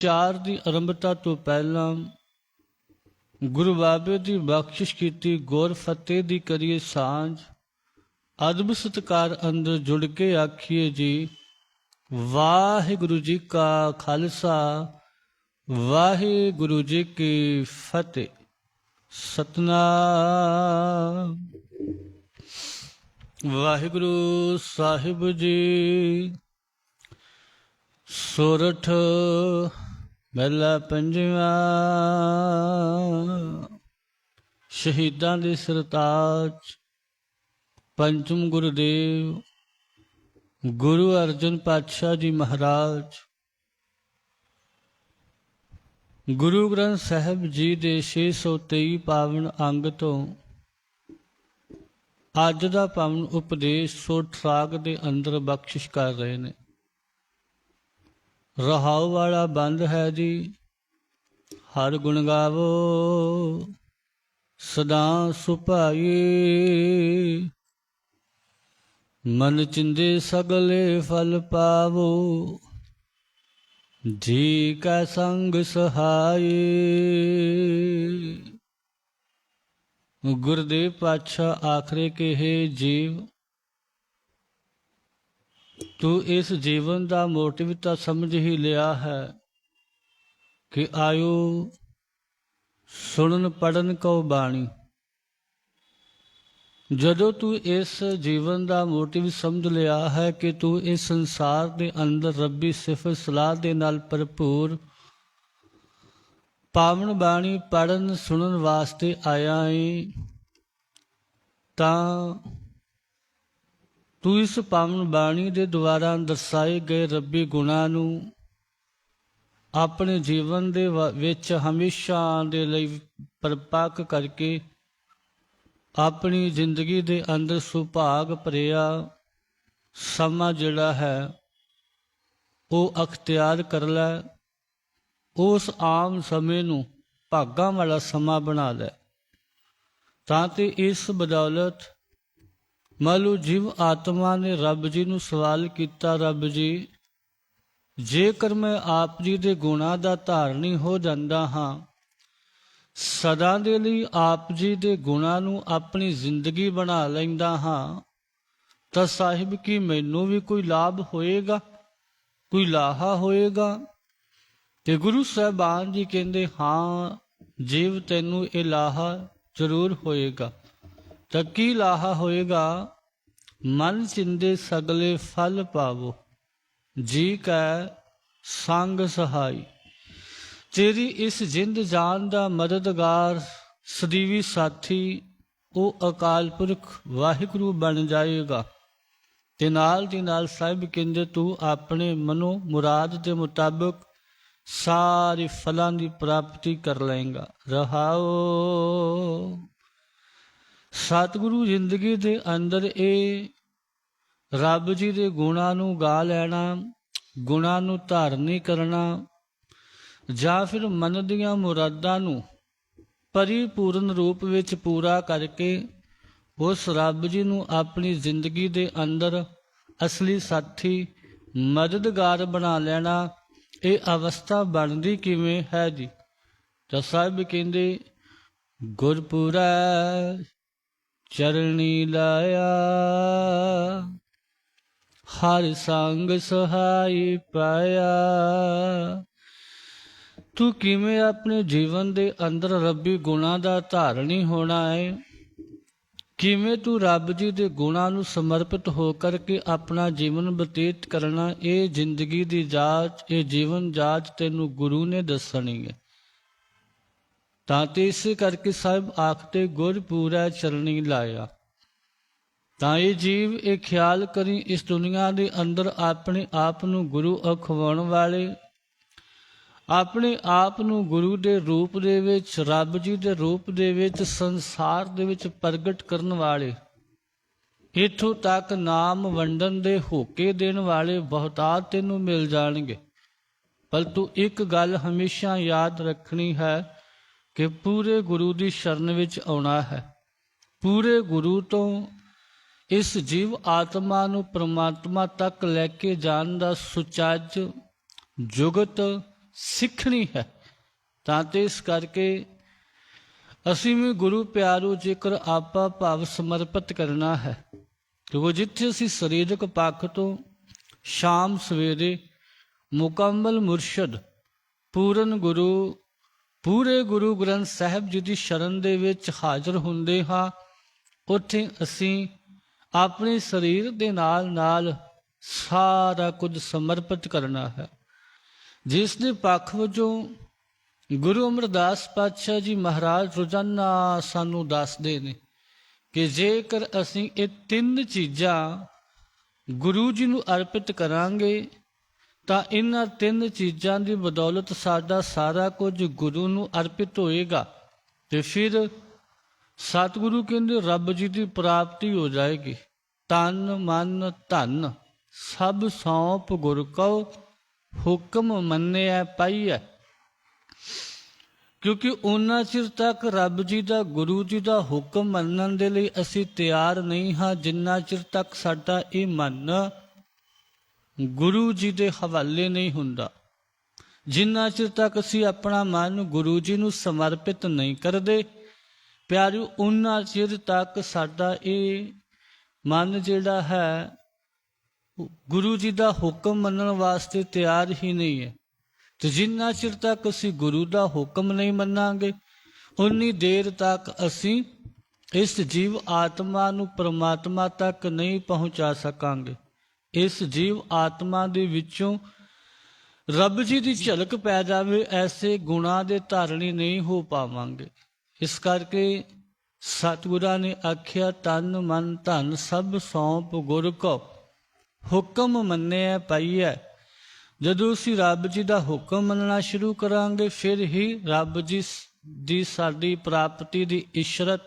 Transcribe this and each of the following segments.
ਚਾਰ ਦੀ ਆਰੰਭਤਾ ਤੋਂ ਪਹਿਲਾਂ ਗੁਰੂ ਬਾਬੇ ਦੀ ਬਖਸ਼ਿਸ਼ ਕੀਤੀ, ਗੁਰ ਫਤਿਹ ਦੀ ਕਰੀਏ ਸਾਂਝ। ਅਦਬ ਸਤਕਾਰ ਅੰਦਰ ਜੁੜ ਕੇ ਆਖੀਏ ਜੀ, ਵਾਹਿਗੁਰੂ ਜੀ ਕਾ ਖਾਲਸਾ, ਵਾਹਿਗੁਰੂ ਜੀ ਕੀ ਫਤਿਹ। ਸਤਨਾਮ। ਵਾਹਿਗੁਰੂ ਸਾਹਿਬ ਜੀ, ਸੋਰਠ ਮਹਿਲਾ ਪੰਜਵਾ, ਸ਼ਹੀਦਾਂ ਦੇ ਸਰਤਾਜ ਪੰਚਮ ਗੁਰਦੇਵ, ਗੁਰੂ ਅਰਜਨ ਪਾਤਸ਼ਾਹ ਜੀ ਮਹਾਰਾਜ। ਗੁਰੂ ਗ੍ਰੰਥ ਸਾਹਿਬ ਜੀ ਦੇ 623 ਪਾਵਨ ਅੰਗ ਤੋਂ ਅੱਜ ਦਾ ਪਾਵਨ ਉਪਦੇਸ਼ ਸੋ ਰਾਗ ਦੇ ਅੰਦਰ ਬਖਸ਼ਿਸ਼ ਕਰ ਰਹੇ ਨੇ। ਰਹਾਉ ਵਾਲਾ ਬੰਦ ਹੈ ਜੀ। ਹਰ ਗੁਣ ਗਾਵੋ, ਸਦਾ ਸੁਭਾਈ। ਮਨ ਚਿੰਦੇ ਸਗਲੇ ਫਲ ਪਾਵੋ, ਜੀ ਕਾ ਸੰਗ ਸਹਾਈ। ਗੁਰਦੇਵ ਪਾਤਸ਼ਾਹ ਆਖਰੇ ਕਿ ਹੈ ਜੀਵ ਤੂੰ ਇਸ ਜੀਵਨ ਦਾ ਮੋਟਿਵ ਤਾਂ ਸਮਝ ਹੀ ਲਿਆ ਹੈ ਕਿ ਆਇਓ ਸੁਣਨ ਪੜਨ ਕਉ ਬਾਣੀ। ਜਦੋਂ ਤੂੰ ਇਸ ਜੀਵਨ ਦਾ ਮੋਟਿਵ ਸਮਝ ਲਿਆ ਹੈ ਕਿ ਤੂੰ ਇਸ ਸੰਸਾਰ ਦੇ ਅੰਦਰ ਰੱਬੀ ਸਿਫਤ ਸਲਾਹ ਦੇ ਨਾਲ ਭਰਪੂਰ ਪਾਵਨ ਬਾਣੀ ਪੜਨ ਸੁਣਨ ਵਾਸਤੇ ਆਇਆ ਏ, ਤਾਂ ਤੂੰ ਇਸ ਪਾਵਨ ਬਾਣੀ ਦੇ ਦੁਆਰਾ ਦਰਸਾਏ ਗਏ ਰੱਬੀ ਗੁਣਾਂ ਨੂੰ ਆਪਣੇ ਜੀਵਨ ਦੇ ਵਿੱਚ ਹਮੇਸ਼ਾ ਦੇ ਲਈ ਪਰਪੱਕ ਕਰਕੇ ਆਪਣੀ ਜ਼ਿੰਦਗੀ ਦੇ ਅੰਦਰ ਸੁਭਾਗ ਭਰਿਆ ਸਮਾਂ ਜਿਹੜਾ ਹੈ, ਉਹ ਅਖਤਿਆਰ ਕਰ ਲੈ। ਉਸ ਆਮ ਸਮੇਂ ਨੂੰ ਭਾਗਾਂ ਵਾਲਾ ਸਮਾਂ ਬਣਾ ਲੈ। ਤਾਂ ਤੇ ਇਸ ਬਦੌਲਤ ਮਾਲੂ ਜੀਵ ਆਤਮਾ ਨੇ ਰੱਬ ਜੀ ਨੂੰ ਸਵਾਲ ਕੀਤਾ ਰੱਬ ਜੀ, ਜੇਕਰ ਮੈਂ ਆਪ ਜੀ ਦੇ ਗੁਣਾਂ ਦਾ ਧਾਰਨੀ ਹੋ ਜਾਂਦਾ ਹਾਂ, ਸਦਾ ਦੇ ਲਈ ਆਪ ਜੀ ਦੇ ਗੁਣਾਂ ਨੂੰ ਆਪਣੀ ਜ਼ਿੰਦਗੀ ਬਣਾ ਲੈਂਦਾ ਹਾਂ, ਤਾਂ ਸਾਹਿਬ ਕੀ ਮੈਨੂੰ ਵੀ ਕੋਈ ਲਾਭ ਹੋਏਗਾ? ਕੋਈ ਲਾਹਾ ਹੋਏਗਾ? ਤੇ ਗੁਰੂ ਸਾਹਿਬਾਨ ਜੀ ਕਹਿੰਦੇ, ਹਾਂ, ਜੀਵ ਤੈਨੂੰ ਇਹ ਲਾਹਾ ਜ਼ਰੂਰ ਹੋਏਗਾ। ਤਾਂ ਕੀ ਲਾਹਾ ਹੋਏਗਾ, ਮਨ ਚਿੰਦੇ ਸਗਲੇ ਫਲ ਪਾਵੋ, ਜੀ ਕੈ ਸੰਗ ਸਹਾਈ। ਤੇਰੀ ਇਸ ਜਿੰਦ ਜਾਨ ਦਾ ਮਦਦਗਾਰ ਸਦੀਵੀ ਸਾਥੀ, ਉਹ ਅਕਾਲ ਪੁਰਖ ਵਾਹਿਗੁਰੂ ਬਣ ਜਾਏਗਾ। ਤੇ ਨਾਲ ਦੀ ਨਾਲ ਸਾਹਿਬ ਕਹਿੰਦੇ, ਤੂੰ ਆਪਣੇ ਮਨੋ ਮੁਰਾਦ ਦੇ ਮੁਤਾਬਕ ਸਾਰੇ ਫਲਾਂ ਦੀ ਪ੍ਰਾਪਤੀ ਕਰ ਲਏਗਾ। ਰਹਾਓ। ਸਤਿਗੁਰੂ ਜ਼ਿੰਦਗੀ ਦੇ ਅੰਦਰ ਇਹ ਰੱਬ ਜੀ ਦੇ ਗੁਣਾਂ ਨੂੰ ਗਾ ਲੈਣਾ, ਗੁਣਾਂ ਨੂੰ ਧਾਰਨੀ ਕਰਨਾ, ਜਾਂ ਫਿਰ ਮਨ ਦੀਆਂ ਮੁਰਾਦਾਂ ਨੂੰ ਪਰਿਪੂਰਨ ਰੂਪ ਵਿੱਚ ਪੂਰਾ ਕਰਕੇ ਉਸ ਰੱਬ ਜੀ ਨੂੰ ਆਪਣੀ ਜ਼ਿੰਦਗੀ ਦੇ ਅੰਦਰ ਅਸਲੀ ਸਾਥੀ, ਮਦਦਗਾਰ ਬਣਾ ਲੈਣਾ, ਇਹ ਅਵਸਥਾ ਬਣਦੀ ਕਿਵੇਂ ਹੈ ਜੀ? ਤਾਂ ਸਾਹਿਬ ਕਹਿੰਦੇ ਗੁਰਪੁਰਾ ਚਰਣੀ ਲਾਇਆ। ਹਰ ਸੰਗ ਸਹਾਈ ਪਾਇਆ। ਤੂੰ ਕਿਵੇਂ ਆਪਣੇ ਜੀਵਨ ਦੇ ਅੰਦਰ ਰੱਬੀ ਗੁਣਾਂ ਦਾ ਧਾਰਨੀ ਹੋਣਾ ਹੈ ਕਿਵੇਂ ਤੂੰ ਰੱਬ ਜੀ ਦੇ ਗੁਣਾਂ ਨੂੰ ਸਮਰਪਿਤ ਹੋ ਕਰਕੇ ਆਪਣਾ ਜੀਵਨ ਬਤੀਤ ਕਰਨਾ ਇਹ ਜ਼ਿੰਦਗੀ ਦੀ ਜਾਂਚ, ਇਹ ਜੀਵਨ ਜਾਂਚ ਤੈਨੂੰ ਗੁਰੂ ਨੇ ਦੱਸਣੀ ਹੈ ਤਾਂ ਤੇ ਇਸ ਕਰਕੇ ਸਾਹਿਬ ਆਖਤੇ ਗੁਰ ਪੂਰਾ ਚਰਣੀ ਲਾਇਆ। ਤਾਂ ਇਹ ਜੀਵ, ਇਹ ਖਿਆਲ ਕਰੀ ਇਸ ਦੁਨੀਆ ਦੇ ਅੰਦਰ ਆਪਣੇ ਆਪ ਨੂੰ ਗੁਰੂ ਅਖਵਾਉਣ ਵਾਲੇ। ਆਪਣੇ ਆਪ ਨੂੰ ਗੁਰੂ ਦੇ ਰੂਪ ਦੇ ਵਿੱਚ, ਰੱਬ ਜੀ ਦੇ ਰੂਪ ਦੇ ਵਿੱਚ, ਸੰਸਾਰ ਦੇ ਵਿੱਚ ਪ੍ਰਗਟ ਕਰਨ ਵਾਲੇ। ਇਥੋਂ ਤੱਕ ਨਾਮ ਵੰਡਨ ਦੇ ਹੋਕੇ ਦੇਣ ਵਾਲੇ ਬਹੁਤਾਤ ਤੈਨੂੰ ਮਿਲ ਜਾਣਗੇ। ਪਰ ਤੂੰ ਇੱਕ ਗੱਲ ਹਮੇਸ਼ਾ ਯਾਦ ਰੱਖਣੀ ਹੈ ਕਿ ਪੂਰੇ ਗੁਰੂ ਦੀ ਸ਼ਰਨ ਵਿੱਚ ਆਉਣਾ ਹੈ। ਪੂਰੇ ਗੁਰੂ ਤੋਂ ਇਸ ਜੀਵ ਆਤਮਾ ਨੂੰ ਪ੍ਰਮਾਤਮਾ ਤੱਕ ਲੈ ਕੇ ਜਾਣ ਦਾ ਸੁਚੱਜ ਜੁਗਤ ਸਿੱਖਣੀ ਹੈ। ਤਾਂ ਤੇ ਇਸ ਕਰਕੇ ਅਸੀਂ ਵੀ ਗੁਰੂ ਪਿਆਰੂ ਜੇਕਰ ਆਪਾ ਭਾਵ ਸਮਰਪਿਤ ਕਰਨਾ ਹੈ ਕਿਉਂਕਿ ਜਿੱਥੇ ਅਸੀਂ ਸਰੀਰਕ ਪੱਖ ਤੋਂ ਸ਼ਾਮ ਸਵੇਰੇ ਮੁਕੰਮਲ ਮੁਰਸ਼ਦ ਪੂਰਨ ਗੁਰੂ ਪੂਰੇ ਗੁਰੂ ਗ੍ਰੰਥ ਸਾਹਿਬ ਜੀ ਦੀ ਸ਼ਰਨ ਦੇ ਵਿੱਚ ਹਾਜ਼ਰ ਹੁੰਦੇ ਹਾਂ। ਉੱਥੇ ਅਸੀਂ ਆਪਣੇ ਸਰੀਰ ਦੇ ਨਾਲ ਨਾਲ ਸਾਰਾ ਕੁਝ ਸਮਰਪਿਤ ਕਰਨਾ ਹੈ। ਜਿਸ ਦੇ ਪੱਖ ਵਜੋਂ ਗੁਰੂ ਅਮਰਦਾਸ ਪਾਤਸ਼ਾਹ ਜੀ ਮਹਾਰਾਜ ਰੋਜ਼ਾਨਾ ਸਾਨੂੰ ਦੱਸਦੇ ਨੇ ਕਿ ਜੇਕਰ ਅਸੀਂ ਇਹ ਤਿੰਨ ਚੀਜ਼ਾਂ ਗੁਰੂ ਜੀ ਨੂੰ ਅਰਪਿਤ ਕਰਾਂਗੇ ਤਾਂ ਇਹਨਾਂ ਤਿੰਨ ਚੀਜ਼ਾਂ ਦੀ ਬਦੌਲਤ ਸਾਡਾ ਸਾਰਾ ਕੁਝ ਗੁਰੂ ਨੂੰ ਅਰਪਿਤ ਹੋਏਗਾ ਤੇ ਫਿਰ ਸਤਿਗੁਰੂ ਕਹਿੰਦੇ ਰੱਬ ਜੀ ਦੀ ਪ੍ਰਾਪਤੀ ਹੋ ਜਾਏਗੀ। ਤਨ, ਮਨ, ਧਨ ਸਭ ਸੌਂਪ ਗੁਰ ਕਉ, ਹੁਕਮ ਮੰਨਿਆ ਪਾਈਐ। ਕਿਉਂਕਿ ਉਹਨਾਂ ਚਿਰ ਤੱਕ ਰੱਬ ਜੀ ਦਾ, ਗੁਰੂ ਜੀ ਦਾ ਹੁਕਮ ਮੰਨਣ ਦੇ ਲਈ ਅਸੀਂ ਤਿਆਰ ਨਹੀਂ ਹਾਂ, ਜਿੰਨਾ ਚਿਰ ਤੱਕ ਸਾਡਾ ਇਹ ਮਨ ਗੁਰੂ ਜੀ ਦੇ ਹਵਾਲੇ ਨਹੀਂ ਹੁੰਦਾ। ਜਿੰਨਾ ਚਿਰ ਤੱਕ ਅਸੀਂ ਆਪਣਾ ਮਨ ਗੁਰੂ ਜੀ ਨੂੰ ਸਮਰਪਿਤ ਨਹੀਂ ਕਰਦੇ, ਪਿਆਰਿਓ ਉਹਨਾਂ ਚਿਰ ਤੱਕ ਸਾਡਾ ਇਹ ਮਨ ਜਿਹੜਾ ਹੈ ਗੁਰੂ ਜੀ ਦਾ ਹੁਕਮ ਮੰਨਣ ਵਾਸਤੇ ਤਿਆਰ ਹੀ ਨਹੀਂ ਹੈ। ਤੇ ਜਿੰਨਾ ਚਿਰ ਤੱਕ ਅਸੀਂ ਗੁਰੂ ਦਾ ਹੁਕਮ ਨਹੀਂ ਮੰਨਾਂਗੇ, ਉਨੀ ਦੇਰ ਤੱਕ ਅਸੀਂ ਇਸ ਜੀਵ ਆਤਮਾ ਨੂੰ ਪ੍ਰਮਾਤਮਾ ਤੱਕ ਨਹੀਂ ਪਹੁੰਚਾ ਸਕਾਂਗੇ। ਇਸ ਜੀਵ ਆਤਮਾ ਦੇ ਵਿੱਚੋਂ ਰੱਬ ਜੀ ਦੀ ਝਲਕ ਪੈ ਜਾਵੇ, ਐਸੇ ਗੁਣਾ ਦੇ ਧਾਰਨੀ ਨਹੀਂ ਹੋ ਪਾਵਾਂਗੇ। ਇਸ ਕਰਕੇ ਸਤਿਗੁਰਾਂ ਨੇ ਆਖਿਆ, ਤਨ ਮਨ ਧਨ ਸਭ ਸੌਂਪ ਗੁਰ ਕੋ ਹੁਕਮ ਮੰਨਿਆ ਪਾਈਐ। ਜਦੋਂ ਅਸੀਂ ਰੱਬ ਜੀ ਦਾ ਹੁਕਮ ਮੰਨਣਾ ਸ਼ੁਰੂ ਕਰਾਂਗੇ, ਫਿਰ ਹੀ ਰੱਬ ਜੀ ਦੀ ਸਾਡੀ ਪ੍ਰਾਪਤੀ ਦੀ ਇਸ਼ਰਤ,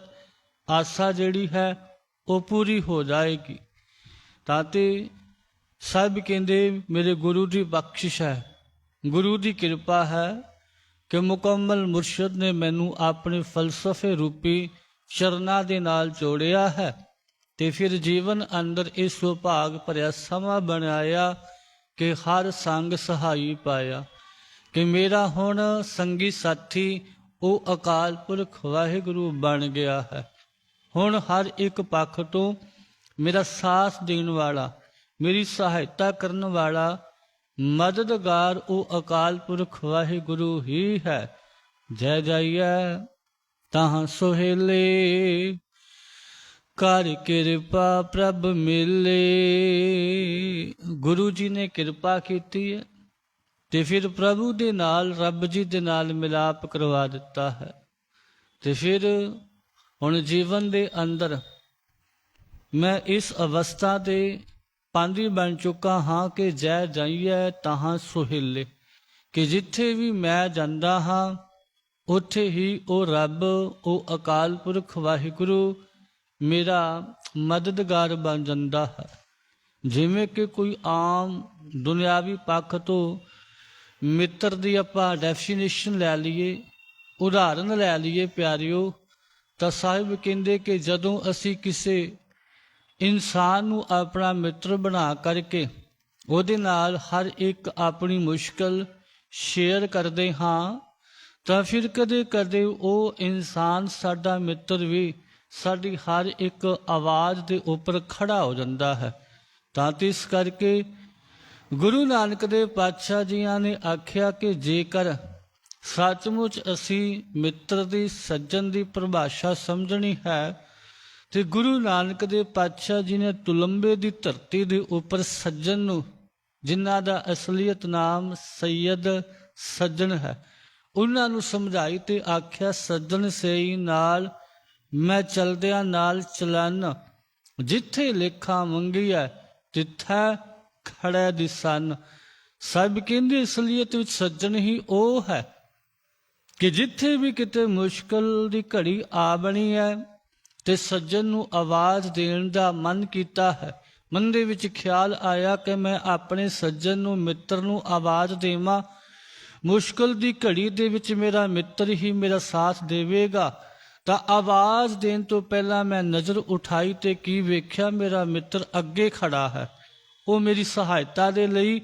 ਆਸਾ ਜਿਹੜੀ ਹੈ, ਉਹ ਪੂਰੀ ਹੋ ਜਾਏਗੀ। ਤਾਂ ਤੇ ਸਭ ਕਹਿੰਦੇ ਮੇਰੇ ਗੁਰੂ ਦੀ ਬਖਸ਼ਿਸ਼ ਹੈ। ਗੁਰੂ ਦੀ ਕਿਰਪਾ ਹੈ ਕਿ ਮੁਕੰਮਲ ਮੁਰਸ਼ਿਦ ਨੇ ਮੈਨੂੰ ਆਪਣੇ ਫਲਸਫੇ ਰੂਪੀ ਚਰਨਾਂ ਦੇ ਨਾਲ ਜੋੜਿਆ ਹੈ ਤੇ ਫਿਰ ਜੀਵਨ ਅੰਦਰ ਇਸ ਸੁਭਾਗ ਭਰਿਆ ਸਮਾਂ ਬਣਾਇਆ ਕਿ ਹਰ ਸੰਗ ਸਹਾਈ ਪਾਇਆ। ਕਿ ਮੇਰਾ ਹੁਣ ਸੰਗੀ ਸਾਥੀ ਉਹ ਅਕਾਲ ਪੁਰਖ ਵਾਹਿਗੁਰੂ ਬਣ ਗਿਆ ਹੈ। ਹੁਣ ਹਰ ਇੱਕ ਪੱਖ ਤੋਂ ਮੇਰਾ ਸਾਥ ਦੇਣ ਵਾਲਾ ਮੇਰੀ ਸਹਾਇਤਾ ਕਰਨ ਵਾਲਾ ਮਦਦਗਾਰ ਉਹ ਅਕਾਲ ਪੁਰਖ ਵਾਹਿਗੁਰੂ ਹੀ ਹੈ। ਜੈ ਜਈਐ ਤਾਂ ਸੁਹੇਲੇ ਕਰ ਕਿਰਪਾ ਪ੍ਰਭ ਮਿਲੇ। ਗੁਰੂ ਜੀ ਨੇ ਕਿਰਪਾ ਕੀਤੀ ਹੈ ਤੇ ਫਿਰ ਪ੍ਰਭੂ ਦੇ ਨਾਲ, ਰੱਬ ਜੀ ਦੇ ਨਾਲ ਮਿਲਾਪ ਕਰਵਾ ਦਿੱਤਾ ਹੈ। ਤੇ ਫਿਰ ਹੁਣ ਜੀਵਨ ਦੇ ਅੰਦਰ ਮੈਂ ਇਸ ਅਵਸਥਾ ਦੇ ਪਾਂਦੀ ਬਣ ਚੁੱਕਾ ਹਾਂ ਕਿ ਜੈ ਜਾਈਐ ਤਹਾਂ ਸੁਹਿਲੇ, ਕਿ ਜਿੱਥੇ ਵੀ ਮੈਂ ਜਾਂਦਾ ਹਾਂ, ਉੱਥੇ ਹੀ ਉਹ ਰੱਬ ਉਹ ਅਕਾਲ ਪੁਰਖ ਵਾਹਿਗੁਰੂ, ਮੇਰਾ ਮਦਦਗਾਰ ਬਣ ਜਾਂਦਾ ਹੈ। ਜਿਵੇਂ ਕਿ ਕੋਈ ਆਮ ਦੁਨਿਆਵੀ ਪੱਖ ਤੋਂ ਮਿੱਤਰ ਦੀ ਆਪਾਂ ਡੈਫੀਨੇਸ਼ਨ ਲੈ ਲਈਏ, ਉਦਾਹਰਨ ਲੈ ਲਈਏ ਪਿਆਰਿਓ, ਤਾਂ ਸਾਹਿਬ ਕਹਿੰਦੇ ਕਿ ਜਦੋਂ ਅਸੀਂ ਕਿਸੇ ਇਨਸਾਨ ਨੂੰ ਆਪਣਾ ਮਿੱਤਰ ਬਣਾ ਕਰਕੇ ਉਹਦੇ ਨਾਲ ਹਰ ਇੱਕ ਆਪਣੀ ਮੁਸ਼ਕਲ ਸ਼ੇਅਰ ਕਰਦੇ ਹਾਂ, ਤਾਂ ਫਿਰ ਕਦੇ ਕਦੇ ਉਹ ਇਨਸਾਨ ਸਾਡਾ ਮਿੱਤਰ ਵੀ ਸਾਡੀ ਹਰ ਇੱਕ ਆਵਾਜ਼ ਦੇ ਉੱਪਰ ਖੜਾ ਹੋ ਜਾਂਦਾ ਹੈ। ਤਾਂ ਇਸ ਕਰਕੇ ਗੁਰੂ ਨਾਨਕ ਦੇ ਪਾਤਸ਼ਾਹ ਜੀਆਂ ਨੇ ਆਖਿਆ ਕਿ ਜੇਕਰ ਸੱਚਮੁੱਚ ਅਸੀਂ ਮਿੱਤਰ ਦੀ, ਸੱਜਣ ਦੀ ਪਰਿਭਾਸ਼ਾ ਸਮਝਣੀ ਹੈ ਤੇ ਗੁਰੂ ਨਾਨਕ ਦੇ ਪਾਤਸ਼ਾਹ ਜੀ ਨੇ ਤੁਲੰਬੇ ਦੀ ਧਰਤੀ ਦੇ ਉੱਪਰ ਸੱਜਣ ਨੂੰ, ਜਿਨ੍ਹਾਂ ਦਾ ਅਸਲੀਅਤ ਨਾਮ ਸੈਯਦ ਸੱਜਣ ਹੈ, ਉਹਨਾਂ ਨੂੰ ਸਮਝਾਈ ਤੇ ਆਖਿਆ, ਸੱਜਣ ਸਈ ਨਾਲ ਮੈਂ ਚਲਦਿਆਂ ਨਾਲ ਚਲਨ, ਜਿੱਥੇ ਲੇਖਾ ਹੈ ਤਿੱਥੈ ਖੜਾ ਦਿਸਨ ਸਭ ਕਹਿੰਦੇ, ਅਸਲੀਅਤ ਵਿੱਚ ਸੱਜਣ ਹੀ ਉਹ ਹੈ, ਕਿ ਜਿੱਥੇ ਵੀ ਕਿਤੇ ਮੁਸ਼ਕਲ ਦੀ ਘੜੀ ਆ ਬਣੀ ਹੈ ਤੇ ਸੱਜਣ ਨੂੰ ਆਵਾਜ਼ ਦੇਣ ਦਾ ਮਨ ਕੀਤਾ ਹੈ। ਮਨ ਦੇ ਵਿੱਚ ਖਿਆਲ ਆਇਆ ਕਿ ਮੈਂ ਆਪਣੇ ਸੱਜਣ ਨੂੰ, ਮਿੱਤਰ ਨੂੰ ਆਵਾਜ਼ ਦੇਵਾਂ। ਮੁਸ਼ਕਲ ਦੀ ਘੜੀ ਦੇ ਵਿੱਚ ਮੇਰਾ ਮਿੱਤਰ ਹੀ ਮੇਰਾ ਸਾਥ ਦੇਵੇਗਾ। ਤਾਂ ਆਵਾਜ਼ ਦੇਣ ਤੋਂ ਪਹਿਲਾਂ ਮੈਂ ਨਜ਼ਰ ਉਠਾਈ ਤੇ ਕੀ ਵੇਖਿਆ, ਮੇਰਾ ਮਿੱਤਰ ਅੱਗੇ ਖੜਾ ਹੈ। ਉਹ ਮੇਰੀ ਸਹਾਇਤਾ ਦੇ ਲਈ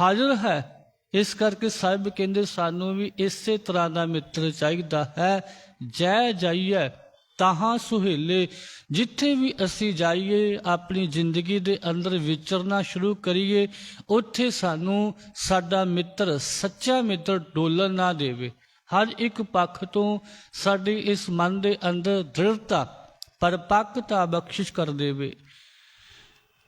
ਹਾਜ਼ਰ ਹੈ। ਇਸ ਕਰਕੇ ਸਾਹਿਬ ਕਹਿੰਦੇ, ਸਾਨੂੰ ਵੀ ਇਸੇ ਤਰ੍ਹਾਂ ਦਾ ਮਿੱਤਰ ਚਾਹੀਦਾ ਹੈ। ਜੈ ਜਾਈਏ ਤਾਹਾਂ ਸੁਹੇਲੇ, ਜਿੱਥੇ ਵੀ ਅਸੀਂ ਜਾਈਏ, ਆਪਣੀ ਜ਼ਿੰਦਗੀ ਦੇ ਅੰਦਰ ਵਿਚਰਨਾ ਸ਼ੁਰੂ ਕਰੀਏ, ਉੱਥੇ ਸਾਨੂੰ ਸਾਡਾ ਮਿੱਤਰ, ਸੱਚਾ ਮਿੱਤਰ ਡੋਲਣ ਨਾ ਦੇਵੇ। ਹਰ ਇੱਕ ਪੱਖ ਤੋਂ ਸਾਡੀ ਇਸ ਮਨ ਦੇ ਅੰਦਰ ਦ੍ਰਿੜਤਾ, ਪਰਪੱਕਤਾ ਬਖਸ਼ਿਸ਼ ਕਰ ਦੇਵੇ।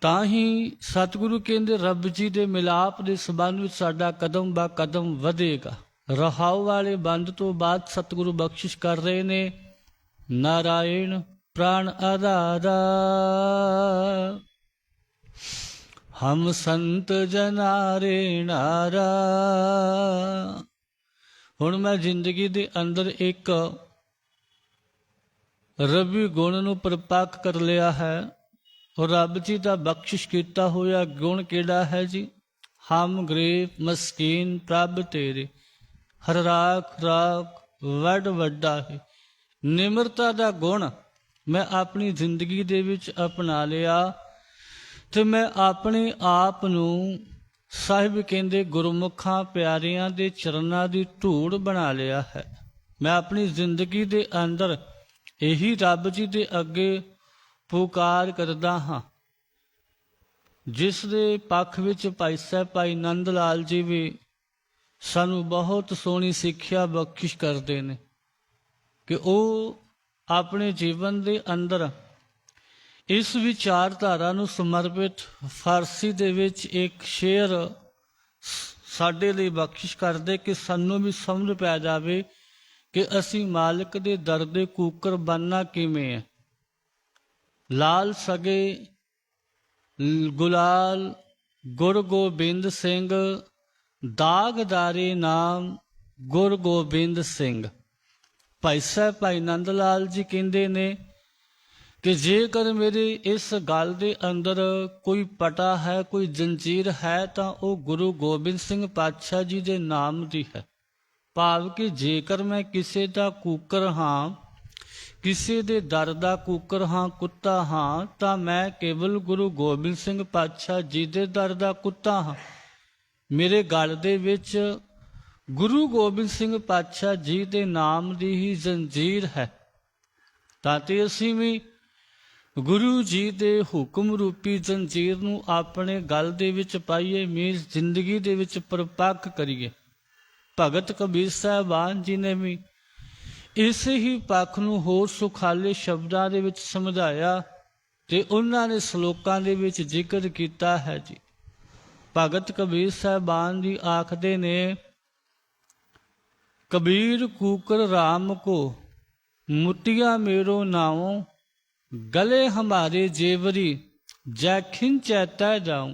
ਤਾਂ ਹੀ ਸਤਿਗੁਰੂ ਕਹਿੰਦੇ, ਰੱਬ ਜੀ ਦੇ ਮਿਲਾਪ ਦੇ ਸੰਬੰਧ ਵਿੱਚ ਸਾਡਾ ਕਦਮ ਬਾ ਕਦਮ ਵਧੇਗਾ। ਰਹਾਉ ਵਾਲੇ ਬੰਦ ਤੋਂ ਬਾਅਦ ਸਤਿਗੁਰੂ ਬਖਸ਼ਿਸ਼ ਕਰ ਰਹੇ ਨੇ। ਨਾਰਾਇਣ ਪ੍ਰਾਣ ਆਧਾਰਾ। ਹਮ ਸੰਤ ਜਨਾਰੇ ਨਾਰਾ। ਹੁਣ ਮੈਂ ਜ਼ਿੰਦਗੀ ਦੇ ਅੰਦਰ ਇੱਕ ਰਵੀ ਗੁਣ ਨੂੰ ਪਰਪੱਕ ਕਰ ਲਿਆ ਹੈ। ਔਰ ਰੱਬ ਜੀ ਦਾ ਬਖਸ਼ਿਸ਼ ਕੀਤਾ ਹੋਇਆ ਗੁਣ ਕਿਹੜਾ ਹੈ ਜੀ? ਹਮ ਗਰੀਬ ਮਸਕੀਨ ਪ੍ਰਭ ਤੇਰੇ। ਹਰ ਰਾਖ ਰਾਖ ਵੱਡ ਵੱਡਾ ਹੈ। ਨਿਮਰਤਾ ਦਾ ਗੁਣ ਮੈਂ ਆਪਣੀ ਜ਼ਿੰਦਗੀ ਦੇ ਵਿੱਚ ਅਪਣਾ ਲਿਆ ਤੇ ਮੈਂ ਆਪਣੇ ਆਪ ਨੂੰ ਸਾਹਿਬ ਕਹਿੰਦੇ ਗੁਰਮੁਖਾਂ ਪਿਆਰਿਆਂ ਦੇ ਚਰਨਾਂ ਦੀ ਧੂੜ ਬਣਾ ਲਿਆ ਹੈ। ਮੈਂ ਆਪਣੀ ਜ਼ਿੰਦਗੀ ਦੇ ਅੰਦਰ ਇਹੀ ਰੱਬ ਜੀ ਦੇ ਅੱਗੇ ਪੁਕਾਰ ਕਰਦਾ ਹਾਂ। ਜਿਸ ਦੇ ਪੱਖ ਵਿੱਚ ਭਾਈ ਸਾਹਿਬ, ਭਾਈ ਨੰਦ ਲਾਲ ਜੀ ਵੀ ਸਾਨੂੰ ਬਹੁਤ ਸੋਹਣੀ ਸਿੱਖਿਆ ਬਖਸ਼ਿਸ਼ ਕਰਦੇ ਨੇ। ਕਿ ਉਹ ਆਪਣੇ ਜੀਵਨ ਦੇ ਅੰਦਰ ਇਸ ਵਿਚਾਰਧਾਰਾ ਨੂੰ ਸਮਰਪਿਤ ਫਾਰਸੀ ਦੇ ਵਿੱਚ ਇੱਕ ਸ਼ੇਰ ਸਾਡੇ ਲਈ ਬਖਸ਼ਿਸ਼ ਕਰਦੇ ਕਿ ਸਾਨੂੰ ਵੀ ਸਮਝ ਪੈ ਜਾਵੇ ਕਿ ਅਸੀਂ ਮਾਲਕ ਦੇ ਦਰ ਦੇ ਕੂਕਰ ਬੰਨਾ ਕਿਵੇਂ ਹੈ। ਲਾਲ ਸਗੇ ਗੁਲਾਲ, ਗੁਰ ਗੋਬਿੰਦ ਸਿੰਘ ਦਾਗਦਾਰੀ ਨਾਮ ਗੁਰ ਗੋਬਿੰਦ ਸਿੰਘ। ਭਾਈ ਸਾਹਿਬ, ਭਾਈ ਨੰਦ ਲਾਲ ਜੀ ਕਹਿੰਦੇ ਨੇ ਕਿ ਜੇਕਰ ਮੇਰੇ ਇਸ ਗੱਲ ਦੇ ਅੰਦਰ ਕੋਈ ਪਟਾ ਹੈ, ਕੋਈ ਜੰਜੀਰ ਹੈ, ਤਾਂ ਉਹ ਗੁਰੂ ਗੋਬਿੰਦ ਸਿੰਘ ਪਾਤਸ਼ਾਹ ਜੀ ਦੇ ਨਾਮ ਦੀ ਹੈ। ਭਾਵ ਕਿ ਜੇਕਰ ਮੈਂ ਕਿਸੇ ਦਾ ਕੂਕਰ ਹਾਂ, ਕਿਸੇ ਦੇ ਦਰ ਦਾ ਕੂਕਰ ਹਾਂ, ਕੁੱਤਾ ਹਾਂ, ਤਾਂ ਮੈਂ ਕੇਵਲ ਗੁਰੂ ਗੋਬਿੰਦ ਸਿੰਘ ਪਾਤਸ਼ਾਹ ਜੀ ਦੇ ਦਰ ਦਾ ਕੁੱਤਾ ਹਾਂ। ਮੇਰੇ ਗਲ ਦੇ ਵਿੱਚ ਗੁਰੂ ਗੋਬਿੰਦ ਸਿੰਘ ਪਾਤਸ਼ਾਹ ਜੀ ਦੇ ਨਾਮ ਦੀ ਹੀ ਜ਼ੰਜੀਰ ਹੈ। ਤਾਂ ਤੇ ਅਸੀਂ ਵੀ ਗੁਰੂ ਜੀ ਦੇ ਹੁਕਮ ਰੂਪੀ ਜ਼ੰਜੀਰ ਨੂੰ ਆਪਣੇ ਗਲ ਦੇ ਵਿੱਚ ਪਾਈਏ, ਮੇਰੀ ਜ਼ਿੰਦਗੀ ਦੇ ਵਿੱਚ ਪਰਪੱਕ ਕਰੀਏ। ਭਗਤ ਕਬੀਰ ਸਾਹਿਬਾਨ ਜੀ ਨੇ ਵੀ ਇਸ ਹੀ ਪੱਖ ਨੂੰ ਹੋਰ ਸੁਖਾਲੇ ਸ਼ਬਦਾਂ ਦੇ ਵਿੱਚ ਸਮਝਾਇਆ ਤੇ ਉਹਨਾਂ ਨੇ ਸ਼ਲੋਕਾਂ ਦੇ ਵਿੱਚ ਜ਼ਿਕਰ ਕੀਤਾ ਹੈ ਜੀ। ਭਗਤ ਕਬੀਰ ਸਾਹਿਬਾਨ ਜੀ ਆਖਦੇ ਨੇ ਕਬੀਰ ਕੂਕਰ RAM ਕੋ ਮੁਤਿਆ ਮੇਰੋ ਨਾਉ, ਗਲੇ ਹਮਾਰੇ ਜੇਵਰੀ, ਜੈ ਖਿੰਚੈ ਤੈ ਜਾਉ।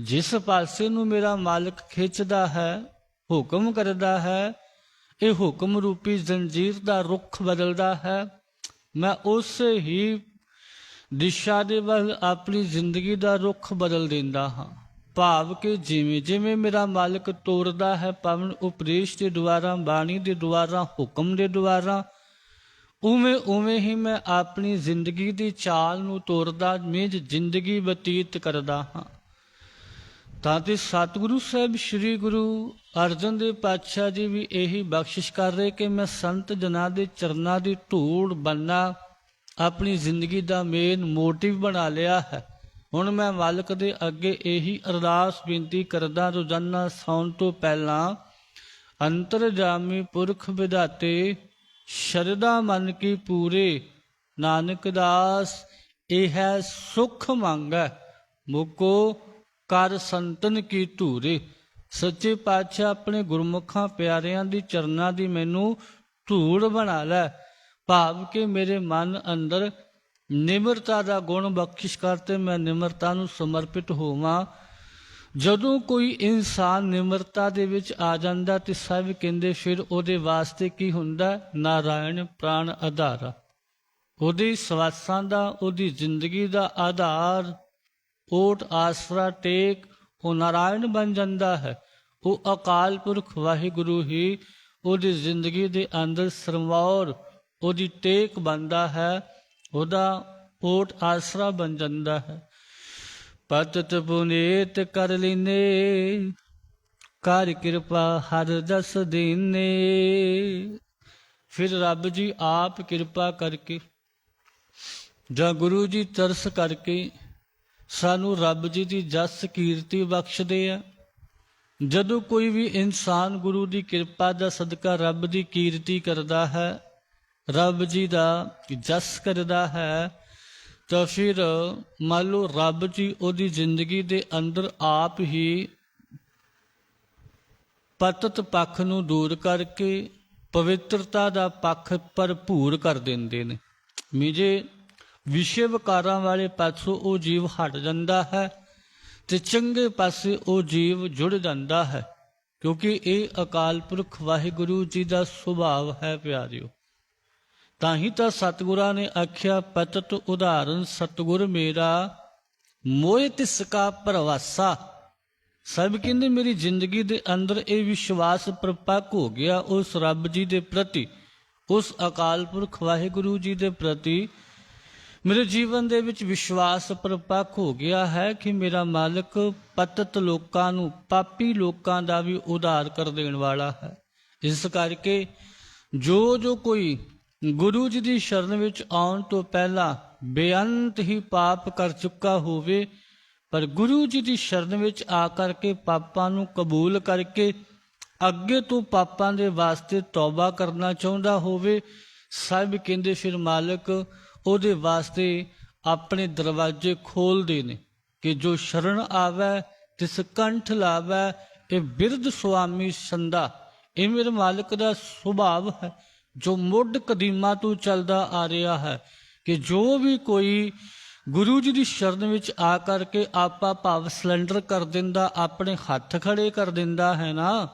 ਜਿਸ ਪਾਸੇ ਨੂੰ ਮੇਰਾ ਮਾਲਕ ਖਿੱਚਦਾ ਹੈ, ਹੁਕਮ ਕਰਦਾ ਹੈ, ਇਹ ਹੁਕਮ ਰੂਪੀ ਜ਼ੰਜੀਰ ਦਾ ਰੁੱਖ ਬਦਲਦਾ ਹੈ। ਮੈਂ ਉਸ ਹੀ ਦਿਸ਼ਾ ਦੇ ਵੱਲ ਆਪਣੀ ਜ਼ਿੰਦਗੀ ਦਾ ਰੁੱਖ ਬਦਲ ਦਿੰਦਾ ਹਾਂ। ਭਾਵ ਕਿ ਜਿਵੇਂ ਜਿਵੇਂ ਮੇਰਾ ਮਾਲਕ ਤੋਰਦਾ ਹੈ, ਪਵਨ ਉਪਦੇਸ਼ ਦੇ ਦੁਆਰਾ, ਬਾਣੀ ਦੇ ਦੁਆਰਾ, ਹੁਕਮ ਦੇ ਦੁਆਰਾ, ਉਵੇਂ ਉਵੇਂ ਹੀ ਮੈਂ ਆਪਣੀ ਜ਼ਿੰਦਗੀ ਦੀ ਚਾਲ ਨੂੰ ਤੋਰਦਾ ਮੇਜ ਜ਼ਿੰਦਗੀ ਬਤੀਤ ਕਰਦਾ ਹਾਂ। ਤਾਂ ਤੇ ਸਤਿਗੁਰੂ ਸਾਹਿਬ, ਸ੍ਰੀ ਗੁਰੂ ਅਰਜਨ ਦੇਵ ਪਾਤਸ਼ਾਹ ਜੀ ਵੀ ਇਹੀ ਬਖਸ਼ਿਸ਼ ਕਰ ਰਹੇ ਕਿ ਮੈਂ ਸੰਤ ਜਨਾਂ ਦੇ ਚਰਨਾਂ ਦੀ ਧੂੜ ਬੰਨਾ ਆਪਣੀ ਜ਼ਿੰਦਗੀ ਦਾ ਮੇਨ ਮੋਟਿਵ ਬਣਾ ਲਿਆ ਹੈ। ਹੁਣ ਮੈਂ ਮਾਲਕ ਦੇ ਅੱਗੇ ਇਹੀ ਅਰਦਾਸ ਬੇਨਤੀ ਕਰਦਾ, ਰੋਜ਼ਾਨਾ ਸੌਣ ਤੋਂ ਪਹਿਲਾਂ ਅੰਤਰਜਾਮੀ ਪੁਰਖ ਵਿਧਾਤੇ ਸ਼ਰਦਾ ਮਨ ਕੀ ਪੂਰੇ, ਨਾਨਕ ਦਾਸ, ਇਹ ਹੈ ਸੁਖ ਮੰਗੈ, ਮੁਕੋ ਕਰ ਸੰਤਨ ਕੀ ਧੂਰੇ। ਸੱਚੇ ਪਾਤਸ਼ਾਹ ਆਪਣੇ ਗੁਰਮੁਖਾਂ ਪਿਆਰਿਆਂ ਦੀ ਚਰਨਾਂ ਦੀ ਮੈਨੂੰ ਧੂੜ ਬਣਾ ਲੈ। ਭਾਵ ਕਿ ਮੇਰੇ ਮਨ ਅੰਦਰ ਨਿਮਰਤਾ ਦਾ ਗੁਣ ਬਖਸ਼ਿਸ਼ ਕਰਤੇ ਮੈਂ ਨਿਮਰਤਾ ਨੂੰ ਸਮਰਪਿਤ ਹੋਵਾਂ। ਜਦੋਂ ਕੋਈ ਇਨਸਾਨ ਨਿਮਰਤਾ ਦੇ ਵਿੱਚ ਆ ਜਾਂਦਾ ਤੇ ਸਭ ਕਹਿੰਦੇ, ਫਿਰ ਉਹਦੇ ਵਾਸਤੇ ਕੀ ਹੁੰਦਾ? ਨਾਰਾਇਣ ਪ੍ਰਾਣ ਆਧਾਰਾ। ਉਹਦੀ ਸਵਾਸਾਂ ਦਾ, ਉਹਦੀ ਜ਼ਿੰਦਗੀ ਦਾ ਆਧਾਰ, ਓਟ, ਆਸਰਾ, ਟੇਕ, ਉਹ ਨਾਰਾਇਣ ਬਣ ਜਾਂਦਾ ਹੈ। ਉਹ ਅਕਾਲ ਪੁਰਖ ਵਾਹਿਗੁਰੂ ਹੀ ਉਹਦੀ ਜ਼ਿੰਦਗੀ ਦੇ ਅੰਦਰ ਸਰਮੌਰ, ਉਹਦੀ ਟੇਕ ਬਣਦਾ ਹੈ। ਉਹਦਾ ਓਟ ਆਸਰਾ ਬਣ ਜਾਂਦਾ ਹੈ। ਪਤਤ ਪੁਨੀਤ ਕਰ ਲਿਨੇ ਕਰ ਕਿਰਪਾ ਹਰ ਦਸ ਦੀਨੇ। ਫਿਰ ਰੱਬ ਜੀ ਆਪ ਕਿਰਪਾ ਕਰਕੇ ਜਾਂ ਗੁਰੂ ਜੀ ਤਰਸ ਕਰਕੇ ਸਾਨੂੰ ਰੱਬ ਜੀ ਦੀ ਜਸ ਕੀਰਤੀ ਬਖਸ਼ਦੇ ਆ। ਜਦੋਂ ਕੋਈ ਵੀ ਇਨਸਾਨ ਗੁਰੂ ਦੀ ਕਿਰਪਾ ਦਾ ਸਦਕਾ ਰੱਬ ਦੀ ਕੀਰਤੀ ਕਰਦਾ ਹੈ ਰੱਬ ਜੀ ਦਾ ਜਸ ਕਰਦਾ ਹੈ, ਤਾਂ ਫਿਰ ਮੰਨ ਲਓ ਰੱਬ ਜੀ ਉਹਦੀ ਜ਼ਿੰਦਗੀ ਦੇ ਅੰਦਰ ਆਪ ਹੀ ਪਤਤ ਪੱਖ ਨੂੰ ਦੂਰ ਕਰਕੇ ਪਵਿੱਤਰਤਾ ਦਾ ਪੱਖ ਭਰਪੂਰ ਕਰ ਦਿੰਦੇ ਨੇ। ਮਿਜੇ ਵਿਸ਼ੇ ਵਿਕਾਰਾਂ ਵਾਲੇ ਪਾਸੋਂ ਉਹ ਜੀਵ ਹਟ ਜਾਂਦਾ ਹੈ ਤੇ ਚੰਗੇ ਪਾਸੇ ਉਹ ਜੀਵ ਜੁੜ ਜਾਂਦਾ ਹੈ, ਕਿਉਂਕਿ ਇਹ ਅਕਾਲ ਪੁਰਖ ਵਾਹਿਗੁਰੂ ਜੀ ਦਾ ਸੁਭਾਅ ਹੈ ਪਿਆਰਿਓ। ਤਾਂ ਹੀ ਤਾਂ ਸਤਿਗੁਰਾਂ ਨੇ ਆਖਿਆ, ਪਤਤ ਉਦਾਹਰਨ, ਸਤਿਗੁਰ ਮੇਰਾ, ਮੋਹਿ ਤਿਸ ਕਾ ਪ੍ਰਵਾਸਾ। ਸਭ ਕਹਿੰਦੇ, ਮੇਰੀ ਜ਼ਿੰਦਗੀ ਦੇ ਅੰਦਰ ਇਹ ਵਿਸ਼ਵਾਸ ਪ੍ਰਪੱਕ ਹੋ ਗਿਆ ਉਸ ਰੱਬ ਜੀ ਦੇ ਪ੍ਰਤੀ, ਉਸ ਅਕਾਲ ਪੁਰਖ ਵਾਹਿਗੁਰੂ ਜੀ ਦੇ ਪ੍ਰਤੀ। ਮੇਰੇ ਜੀਵਨ ਦੇ ਵਿੱਚ ਵਿਸ਼ਵਾਸ ਪ੍ਰਪੱਕ ਹੋ ਗਿਆ ਹੈ ਕਿ ਮੇਰਾ ਮਾਲਕ ਪਤਤ ਲੋਕਾਂ ਨੂੰ, ਪਾਪੀ ਲੋਕਾਂ ਦਾ ਵੀ ਉਧਾਰ ਕਰ ਦੇਣ ਵਾਲਾ ਹੈ। ਇਸ ਕਰਕੇ ਜੋ ਜੋ ਕੋਈ ਗੁਰੂ ਜੀ ਦੀ ਸ਼ਰਨ ਵਿੱਚ ਆਉਣ ਤੋਂ ਪਹਿਲਾਂ ਬੇਅੰਤ ਹੀ ਪਾਪ ਕਰ ਚੁੱਕਾ ਹੋਵੇ, ਪਰ ਗੁਰੂ ਜੀ ਦੀ ਸ਼ਰਨ ਵਿੱਚ ਆ ਕਰਕੇ ਪਾਪਾਂ ਨੂੰ ਕਬੂਲ ਕਰਕੇ ਅੱਗੇ ਤੋਂ ਪਾਪਾਂ ਦੇ ਵਾਸਤੇ ਤੌਬਾ ਕਰਨਾ ਚਾਹੁੰਦਾ ਹੋਵੇ ਸਭ ਕਹਿੰਦੇ ਫਿਰ ਮਾਲਕ ਉਹਦੇ ਵਾਸਤੇ ਆਪਣੇ ਦਰਵਾਜ਼ੇ ਖੋਲਦੇ ਨੇ ਕਿ ਜੋ ਸ਼ਰਨ ਆਵੈ, ਤਿਸ ਕੰਠ ਲਾਵੈ, ਇਹ ਬਿਰਧ ਸੁਆਮੀ ਸੰਦਾ ਇਹ ਮੇਰੇ ਮਾਲਕ ਦਾ ਸੁਭਾਵ ਹੈ। ਜੋ ਮੁੱਢ ਕਦੀਮਾ ਤੋਂ ਚੱਲਦਾ ਆ ਰਿਹਾ ਹੈ, ਕਿ ਜੋ ਵੀ ਕੋਈ ਗੁਰੂ ਜੀ ਦੀ ਸ਼ਰਨ ਵਿੱਚ ਆ ਕਰਕੇ ਆਪਾ ਭਾਵ ਸਿਲੰਡਰ ਕਰ ਦਿੰਦਾ, ਆਪਣੇ ਹੱਥ ਖੜੇ ਕਰ ਦਿੰਦਾ ਹੈ ਨਾ,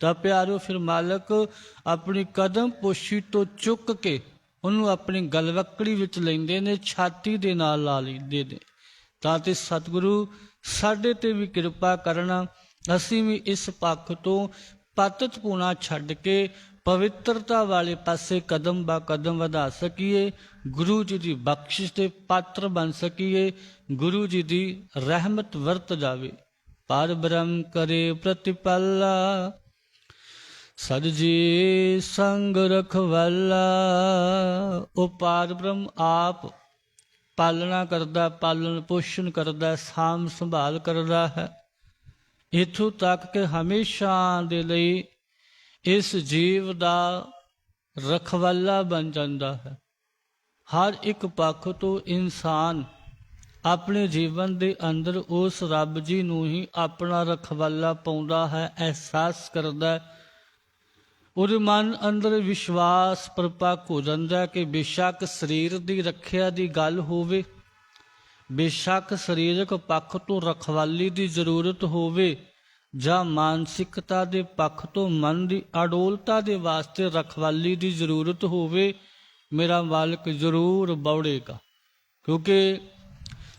ਤਾਂ ਪਿਆਰੋ ਫਿਰ ਮਾਲਕ ਆਪਣੀ ਕਦਮ ਪੋਸ਼ੀ ਤੋਂ ਚੁੱਕ ਕੇ ਉਹਨੂੰ ਆਪਣੀ ਗਲਵੱਕੜੀ ਵਿੱਚ ਲੈਂਦੇ ਨੇ, ਛਾਤੀ ਦੇ ਨਾਲ ਲਾ ਲੈਂਦੇ ਨੇ। ਤਾਂ ਤੇ ਸਤਿਗੁਰੂ ਸਾਡੇ ਤੇ ਵੀ ਕਿਰਪਾ ਕਰਨਾ, ਅਸੀਂ ਵੀ ਇਸ ਪੱਖ ਤੋਂ ਪਤਤ ਪੂਣਾ ਛੱਡ ਕੇ ਪਵਿੱਤਰਤਾ ਵਾਲੇ ਪਾਸੇ ਕਦਮ ਬਾ ਕਦਮ ਵਧਾ ਸਕੀਏ, ਗੁਰੂ ਜੀ ਦੀ ਬਖਸ਼ਿਸ਼ ਦੇ ਪਾਤਰ ਬਣ ਸਕੀਏ, ਗੁਰੂ ਜੀ ਦੀ ਰਹਿਮਤ ਵਰਤ ਜਾਵੇ। ਪਰ ਬ੍ਰਹਮ ਕਰੇ ਪ੍ਰਤੀਪਾਲਾ ਸਦ ਜੀ ਸੰਗ ਰਖਵਾਲਾ, ਉਹ ਪਾਰ ਬ੍ਰਹਮ ਆਪ ਪਾਲਣਾ ਕਰਦਾ, ਪਾਲਣ ਪੋਸ਼ਣ ਕਰਦਾ ਸਾਮ ਸੰਭਾਲ ਕਰਦਾ ਹੈ। ਇਥੋਂ ਤੱਕ ਕਿ ਹਮੇਸ਼ਾ ਦੇ ਲਈ ਇਸ ਜੀਵ ਦਾ ਰਖਵਾਲਾ ਬਣ ਜਾਂਦਾ ਹੈ। ਹਰ ਇੱਕ ਪੱਖ ਤੋਂ ਇਨਸਾਨ ਆਪਣੇ ਜੀਵਨ ਦੇ ਅੰਦਰ ਉਸ ਰੱਬ ਜੀ ਨੂੰ ਹੀ ਆਪਣਾ ਰਖਵਾਲਾ ਪਾਉਂਦਾ ਹੈ, ਅਹਿਸਾਸ ਕਰਦਾ ਹੈ। ਉਹਦੇ ਮਨ ਅੰਦਰ ਵਿਸ਼ਵਾਸ ਪ੍ਰਪੱਕ ਹੋ ਜਾਂਦਾ ਹੈ ਕਿ ਬੇਸ਼ੱਕ ਸਰੀਰ ਦੀ ਰੱਖਿਆ ਦੀ ਗੱਲ ਹੋਵੇ, ਬੇਸ਼ੱਕ ਸਰੀਰਕ ਪੱਖ ਤੋਂ ਰਖਵਾਲੀ ਦੀ ਜ਼ਰੂਰਤ ਹੋਵੇ ਜਾਂ ਮਾਨਸਿਕਤਾ ਦੇ ਪੱਖ ਤੋਂ ਮਨ ਦੀ ਅਡੋਲਤਾ ਦੇ ਵਾਸਤੇ ਰਖਵਾਲੀ ਦੀ ਜ਼ਰੂਰਤ ਹੋਵੇ, ਮੇਰਾ ਮਾਲਕ ਜ਼ਰੂਰ ਬੌੜੇਗਾ। ਕਿਉਂਕਿ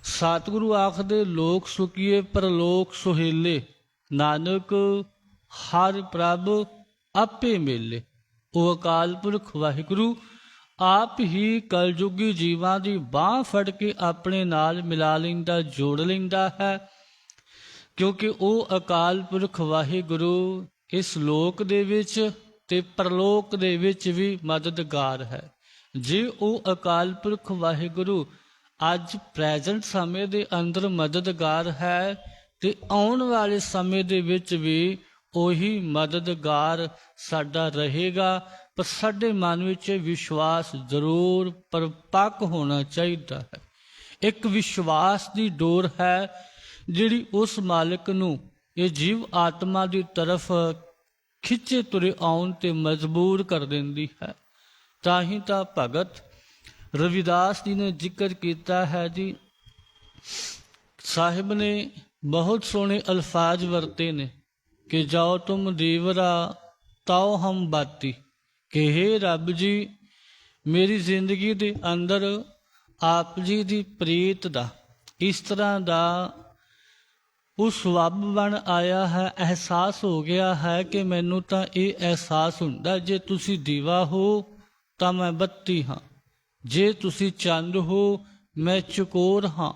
ਸਤਿਗੁਰੂ ਆਖਦੇ, ਲੋਕ ਸੁਖੀਏ ਪਰਲੋਕ ਸੁਹੇਲੇ। ਨਾਨਕ, ਹਰ ਪ੍ਰਭ ਆਪੇ ਮੇਲੇ। ਉਹ ਅਕਾਲ ਪੁਰਖ ਵਾਹਿਗੁਰੂ, ਆਪ ਹੀ ਕਲਯੁਗੀ ਜੀਵਾਂ ਦੀ ਬਾਹ ਫੜ ਕੇ ਆਪਣੇ ਨਾਲ ਮਿਲਾ ਲੈਂਦਾ, ਜੋੜ ਲੈਂਦਾ ਹੈ। ਕਿਉਂਕਿ ਉਹ ਅਕਾਲ ਪੁਰਖ ਵਾਹਿਗੁਰੂ ਇਸ ਲੋਕ ਦੇ ਵਿੱਚ ਤੇ ਪਰਲੋਕ ਦੇ ਵਿੱਚ ਵੀ ਮਦਦਗਾਰ ਹੈ। ਜੇ ਉਹ ਅਕਾਲ ਪੁਰਖ ਵਾਹਿਗੁਰੂ ਅੱਜ ਪ੍ਰੈਜ਼ੈਂਟ ਸਮੇਂ ਦੇ ਅੰਦਰ ਮਦਦਗਾਰ ਹੈ ਤੇ ਆਉਣ ਵਾਲੇ ਸਮੇਂ ਦੇ ਵਿੱਚ ਵੀ ਉਹੀ ਮਦਦਗਾਰ ਸਾਡਾ ਰਹੇਗਾ, ਪਰ ਸਾਡੇ ਮਨ ਵਿੱਚ ਵਿਸ਼ਵਾਸ ਜ਼ਰੂਰ ਪਰਪੱਕ ਹੋਣਾ ਚਾਹੀਦਾ ਹੈ। ਇੱਕ ਵਿਸ਼ਵਾਸ ਦੀ ਡੋਰ ਹੈ ਜਿਹੜੀ ਉਸ ਮਾਲਕ ਨੂੰ ਇਹ ਜੀਵ ਆਤਮਾ ਦੀ ਤਰਫ ਖਿੱਚੇ ਤੁਰੇ ਆਉਣ ਤੇ ਮਜਬੂਰ ਕਰ ਦਿੰਦੀ ਹੈ, ਤਾਂ ਹੀ ਤਾਂ ਭਗਤ ਰਵਿਦਾਸ ਜੀ ਨੇ ਜ਼ਿਕਰ ਕੀਤਾ ਹੈ ਜੀ। ਸਾਹਿਬ ਨੇ ਬਹੁਤ ਸੋਹਣੇ ਅਲਫਾਜ਼ ਵਰਤੇ ਨੇ ਕਿ ਜਾਓ ਤੁਮ ਦੀਵਰਾ, ਤਾਓ ਹਮ ਬਾਤੀ। ਕਿ हे ਰੱਬ ਜੀ, ਮੇਰੀ ਜ਼ਿੰਦਗੀ ਦੇ ਅੰਦਰ ਆਪ ਜੀ ਦੀ ਪ੍ਰੀਤ ਦਾ ਇਸ ਤਰ੍ਹਾਂ ਦਾ ਉਹ ਸਵੱਬ ਬਣ ਆਇਆ ਹੈ, ਅਹਿਸਾਸ ਹੋ ਗਿਆ ਹੈ ਕਿ ਮੈਨੂੰ ਤਾਂ ਇਹ ਅਹਿਸਾਸ ਹੁੰਦਾ ਜੇ ਤੁਸੀਂ ਦੀਵਾ ਹੋ ਤਾਂ ਮੈਂ ਬੱਤੀ ਹਾਂ। ਜੇ ਤੁਸੀਂ ਚੰਦ ਹੋ, ਮੈਂ ਚਕੋਰ ਹਾਂ।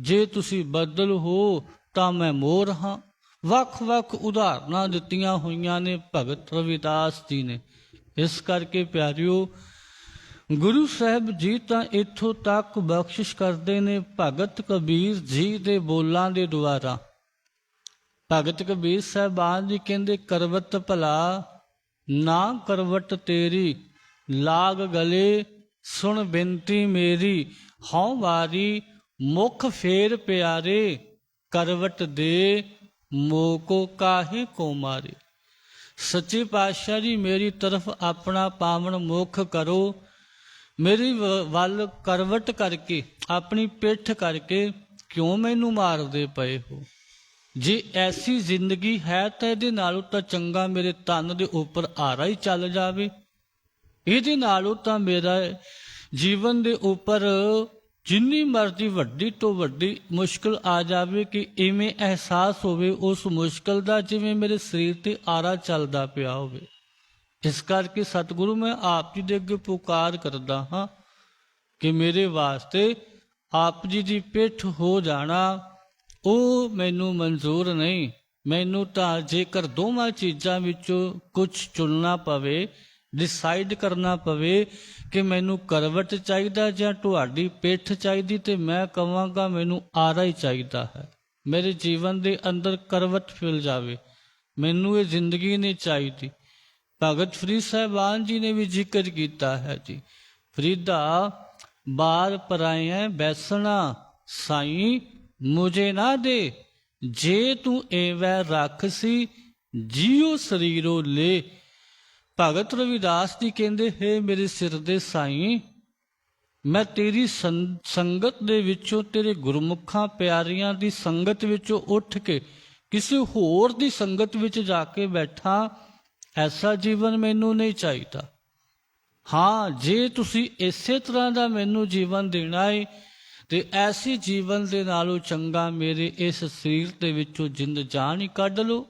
ਜੇ ਤੁਸੀਂ ਬੱਦਲ ਹੋ ਤਾਂ ਮੈਂ ਮੋਰ ਹਾਂ। ਵੱਖ-ਵੱਖ ਉਦਾਹਰਨਾਂ ਦਿੱਤੀਆਂ ਹੋਈਆਂ ਨੇ ਭਗਤ ਰਵਿਦਾਸ ਜੀ ਨੇ। ਇਸ ਕਰਕੇ ਪਿਆਰਿਓ, ਗੁਰੂ ਸਾਹਿਬ ਜੀ ਤਾਂ ਇੱਥੋਂ ਤੱਕ ਬਖਸ਼ਿਸ਼ ਕਰਦੇ ਨੇ ਭਗਤ ਕਬੀਰ ਜੀ ਦੇ ਬੋਲਾਂ ਦੇ ਦੁਆਰਾ। ਭਗਤ ਕਬੀਰ ਸਾਹਿਬਾਨ ਜੀ ਕਹਿੰਦੇ, ਕਰਵਤ ਭਲਾ, ਨਾ ਕਰਵਟ ਤੇਰੀ, ਲਾਗ ਗਲੇ, ਸੁਣ ਬੇਨਤੀ ਮੇਰੀ, ਹਉ ਵਾਰੀ, ਮੁਖ ਫੇਰ ਪਿਆਰੇ, ਕਰਵਟ ਦੇ, ਮੋਕੋ ਕਾਹੇ ਕੋ ਮਾਰੇ। ਸੱਚੇ ਪਾਤਸ਼ਾਹ ਜੀ, ਮੇਰੀ ਤਰਫ ਆਪਣਾ ਪਾਵਨ ਮੁਖ ਕਰੋ। ਮੇਰੀ ਵ- ਵੱਲ ਕਰਵਟ ਕਰਕੇ, ਆਪਣੀ ਪਿੱਠ ਕਰਕੇ ਕਿਉਂ ਮੈਨੂੰ ਮਾਰਦੇ ਪਏ ਹੋ? ਜੇ ਐਸੀ ਜ਼ਿੰਦਗੀ ਹੈ ਤਾਂ ਇਹਦੇ ਨਾਲੋਂ ਤਾਂ ਚੰਗਾ ਮੇਰੇ ਤਨ ਦੇ ਉੱਪਰ ਆਰਾ ਹੀ ਚੱਲ ਜਾਵੇ। ਇਹਦੇ ਨਾਲੋਂ ਤਾਂ ਮੇਰਾ ਜੀਵਨ ਦੇ ਉੱਪਰ ਜਿੰਨੀ ਮਰਜ਼ੀ ਵੱਡੀ ਤੋਂ ਵੱਡੀ ਮੁਸ਼ਕਲ ਆ ਜਾਵੇ ਕਿ ਇਵੇਂ ਅਹਿਸਾਸ ਹੋਵੇ, ਉਸ ਮੁਸ਼ਕਲ ਦਾ ਜਿਵੇਂ ਮੇਰੇ ਸਰੀਰ ਤੇ ਆਰਾ ਚੱਲਦਾ ਪਿਆ ਹੋਵੇ। ਇਸ ਕਰਕੇ ਸਤਿਗੁਰੂ ਮੈਂ ਆਪ ਜੀ ਦੇ ਅੱਗੇ ਪੁਕਾਰ ਕਰਦਾ ਹਾਂ ਕਿ ਮੇਰੇ ਵਾਸਤੇ ਆਪ ਜੀ ਦੀ ਪਿੱਠ ਹੋ ਜਾਣਾ। ਉਹ ਮੈਨੂੰ ਮਨਜ਼ੂਰ ਨਹੀਂ। ਮੈਨੂੰ ਤਾਂ ਜੇਕਰ ਦੋਵਾਂ ਚੀਜ਼ਾਂ ਵਿੱਚੋਂ ਕੁਝ ਚੁਣਨਾ ਪਵੇ ਡਿਸਾਈਡ ਕਰਨਾ ਪਵੇ ਕਿ ਮੈਨੂੰ ਕਰਵਟ ਚਾਹੀਦਾ ਜਾਂ ਤੁਹਾਡੀ ਪਿੱਠ ਚਾਹੀਦੀ ਤੇ ਮੈਂ ਕਵਾਂਗਾ ਮੈਨੂੰ ਆਰਾ ਹੀ ਚਾਹੀਦਾ ਹੈ। ਮੇਰੇ ਜੀਵਨ ਦੇ ਅੰਦਰ ਕਰਵਟ ਫਿਲ ਜਾਵੇ। ਮੈਨੂੰ ਇਹ ਜ਼ਿੰਦਗੀ ਨਹੀਂ ਚਾਹੀਦੀ। ਭਗਤ ਫਰੀਦ ਸਾਹਿਬਾਨ ਜੀ ਨੇ ਵੀ ਜ਼ਿਕਰ ਕੀਤਾ ਹੈ ਜੀ। ਫਰੀਦਾ, ਬਾਰ ਪਰਾਇਆ ਬੈਸਣਾ ਸਾਈਂ ਮੁਝੇ ਨਾ ਦੇ ਜੇ ਤੂੰ ਐਵੇਂ ਰੱਖ ਸੀ ਜੀਉ ਸਰੀਰੋ ਲੈ ਭਗਤ ਰਵਿਦਾਸ ਜੀ ਕਹਿੰਦੇ ਹੈ ਮੇਰੇ ਸਿਰ ਦੇ ਸਾਈਂ ਮੈਂ ਤੇਰੀ ਸੰਗਤ ਦੇ ਵਿੱਚੋਂ ਤੇਰੇ ਗੁਰਮੁਖਾਂ ਪਿਆਰੀਆਂ ਦੀ ਸੰਗਤ ਵਿੱਚੋਂ ਉੱਠ ਕੇ ਕਿਸੇ ਹੋਰ ਦੀ ਸੰਗਤ ਵਿੱਚ ਜਾ ਕੇ ਬੈਠਾ ਐਸਾ ਜੀਵਨ ਮੈਨੂੰ ਨਹੀਂ ਚਾਹੀਦਾ ਹਾਂ ਜੇ ਤੁਸੀਂ ਇਸੇ ਤਰ੍ਹਾਂ ਦਾ ਮੈਨੂੰ ਜੀਵਨ ਦੇਣਾ ਹੈ ਤੇ ਐਸੀ ਜੀਵਨ ਦੇ ਨਾਲੋਂ ਚੰਗਾ ਮੇਰੇ ਇਸ ਸਰੀਰ ਦੇ ਵਿੱਚੋਂ ਜਿੰਦ ਜਾਨ ਹੀ ਕੱਢ ਲਓ।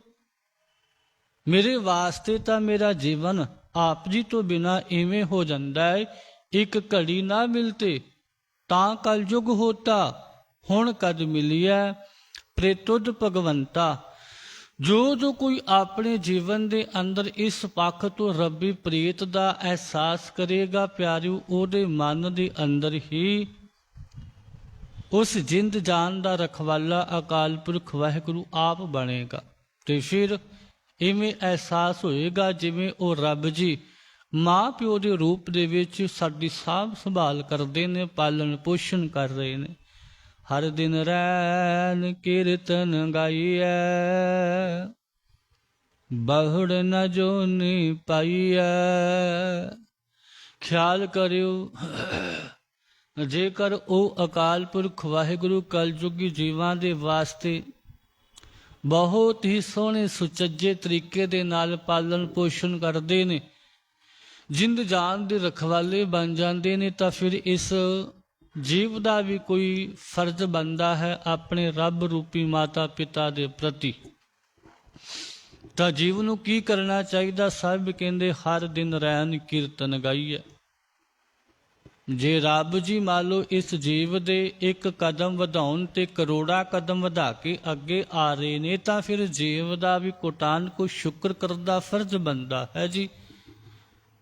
ਮੇਰੇ ਵਾਸਤੇ ਤਾਂ ਮੇਰਾ ਜੀਵਨ ਆਪ ਜੀ ਤੋਂ ਬਿਨਾ ਇਵੇਂ ਹੋ ਜਾਂਦਾ ਹੈ ਇੱਕ ਘੜੀ ਨਾ ਮਿਲਤੇ, ਤਾਂ ਕਲਯੁਗ ਹੋਤਾ, ਹੁਣ ਕਦ ਮਿਲਿਆ ਪ੍ਰੇਤੁਦ ਭਗਵੰਤਾ। ਜੋ ਜੋ ਕੋਈ ਆਪਣੇ ਜੀਵਨ ਦੇ ਅੰਦਰ ਇਸ ਪੱਖ ਤੋਂ ਰੱਬੀ ਪ੍ਰੀਤ ਦਾ ਅਹਿਸਾਸ ਕਰੇਗਾ, ਪਿਆਰਿਓ, ਉਹਦੇ ਮਨ ਦੇ ਅੰਦਰ ਹੀ ਉਸ ਜਿੰਦ ਜਾਨ ਦਾ ਰਖਵਾਲਾ ਅਕਾਲ ਪੁਰਖ ਵਾਹਿਗੁਰੂ ਆਪ ਬਣੇਗਾ। ਤੇ ਫਿਰ ਇਵੇਂ ਅਹਿਸਾਸ ਹੋਏਗਾ ਜਿਵੇਂ ਉਹ ਰੱਬ ਜੀ ਮਾਂ ਪਿਓ ਦੇ ਰੂਪ ਦੇ ਵਿੱਚ ਸਾਡੀ ਸਾਂਭ ਸੰਭਾਲ ਕਰਦੇ ਨੇ, ਪਾਲਣ ਪੋਸ਼ਣ ਕਰ ਰਹੇ ਨੇ। ਹਰ ਦਿਨ ਰੈਨ ਕੀਰਤਨ ਗਾਈਐ, ਬਹੁੜ ਨ ਜੋਨੀ ਪਾਈਐ। ਖਿਆਲ ਕਰਿਓ ਜੇਕਰ ਉਹ ਅਕਾਲ ਪੁਰਖ ਵਾਹਿਗੁਰੂ ਕਲਯੁਗੀ ਜੀਵਾਂ ਦੇ ਵਾਸਤੇ ਬਹੁਤ ਹੀ ਸੋਹਣੇ ਸੁਚੱਜੇ ਤਰੀਕੇ ਦੇ ਨਾਲ ਪਾਲਣ ਪੋਸ਼ਣ ਕਰਦੇ ਨੇ, ਜਿੰਦ ਜਾਨ ਦੇ ਰਖਵਾਲੇ ਬਣ ਜਾਂਦੇ ਨੇ, ਤਾਂ ਫਿਰ ਇਸ ਜੀਵ ਦਾ ਵੀ ਕੋਈ ਫਰਜ਼ ਬਣਦਾ ਹੈ ਆਪਣੇ ਰੱਬ ਰੂਪੀ ਮਾਤਾ ਪਿਤਾ ਦੇ ਪ੍ਰਤੀ। ਤਾਂ ਜੀਵ ਨੂੰ ਕੀ ਕਰਨਾ ਚਾਹੀਦਾ? ਸਭ ਕਹਿੰਦੇ, ਹਰ ਦਿਨ ਰਹਿਣ ਕੀਰਤਨ ਗਾਈਏ ਜੇ ਰੱਬ ਜੀ ਮੰਨ ਲਓ ਇਸ ਜੀਵ ਦੇ ਇੱਕ ਕਦਮ ਵਧਾਉਣ ਤੇ ਕਰੋੜਾ ਕਦਮ ਵਧਾ ਕੇ ਅੱਗੇ ਆ ਰਹੇ ਨੇ, ਤਾਂ ਫਿਰ ਜੀਵ ਦਾ ਵੀ ਕੋਟਾਨ ਕੋ ਸ਼ੁਕਰ ਕਰਦਾ ਫਰਜ਼ ਬਣਦਾ ਹੈ ਜੀ।